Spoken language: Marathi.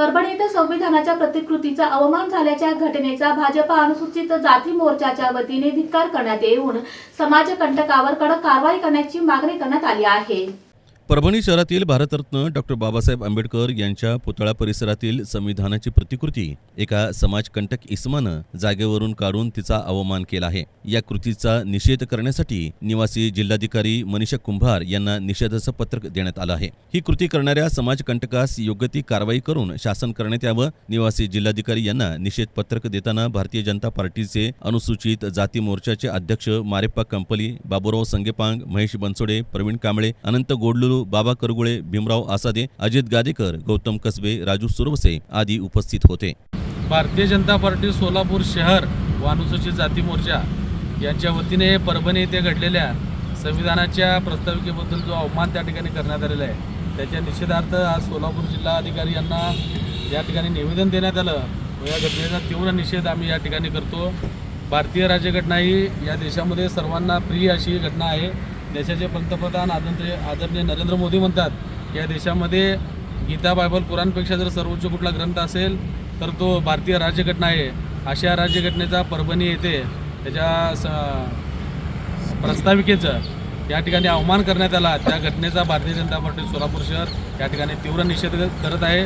परभणी इथं संविधानाच्या प्रतिकृतीचा अवमान झाल्याच्या घटनेचा भाजपा अनुसूचित जाती मोर्चाच्या वतीने धिक्कार करण्यात येऊन समाजकंटकावर कडक कारवाई करण्याची मागणी करण्यात आली आहे. परभणी शहरातील भारतरत्न डॉक्टर बाबासाहेब आंबेडकर यांच्या पुतळा परिसरातील संविधानाची प्रतिकृती एका समाजकंटक इसमानं जागेवरून काढून तिचा अवमान केला आहे. या कृतीचा निषेध करण्यासाठी निवासी जिल्हाधिकारी मनीषा कुंभार यांना निषेधाचं पत्रक देण्यात आलं आहे. ही कृती करणाऱ्या समाजकंटकास योग्य ती कारवाई करून शासन करण्यात यावं निवासी जिल्हाधिकारी यांना निषेध पत्रक देताना भारतीय जनता पार्टीचे अनुसूचित जाती मोर्चाचे अध्यक्ष मारेप्पा कंपली बाबुराव संगेपांग महेश बनसोडे प्रवीण कांबळे अनंत गोडलुलू बाबा करगुळे भीमराव आसादे अजित गादेकर गौतम कसबे राजू सुरवसे आदी उपस्थित होते. भारतीय जनता पार्टी सोलापूर शहर व अनुसूचित जाती मोर्चा यांच्या वतीने परभणी येथे घडलेल्या संविधानाच्या प्रस्ताविकेबद्दल जो अवमान त्या ठिकाणी करण्यात आलेला आहे त्याच्या निषेधार्थ आज सोलापूर जिल्हा अधिकारी यांना या ठिकाणी निवेदन देण्यात आलं. व या घटनेचा तीव्र निषेध आम्ही या ठिकाणी करतो. भारतीय राज्यघटना ही या देशामध्ये सर्वांना प्रिय अशी घटना आहे. देशाचे पंतप्रधान आदरणीय आदरणीय नरेंद्र मोदी म्हणतात या देशामध्ये गीता बायबल कुराणपेक्षा जर सर्वोच्च कुठला ग्रंथ असेल तर तो भारतीय राज्यघटना आहे. अशा राज्यघटनेचा परभणी येथे त्याच्या स प्रस्ताविकेचं या ठिकाणी अवमान करण्यात आला. त्या घटनेचा भारतीय जनता पार्टी सोलापूर शहर या ठिकाणी तीव्र निषेध करत आहे.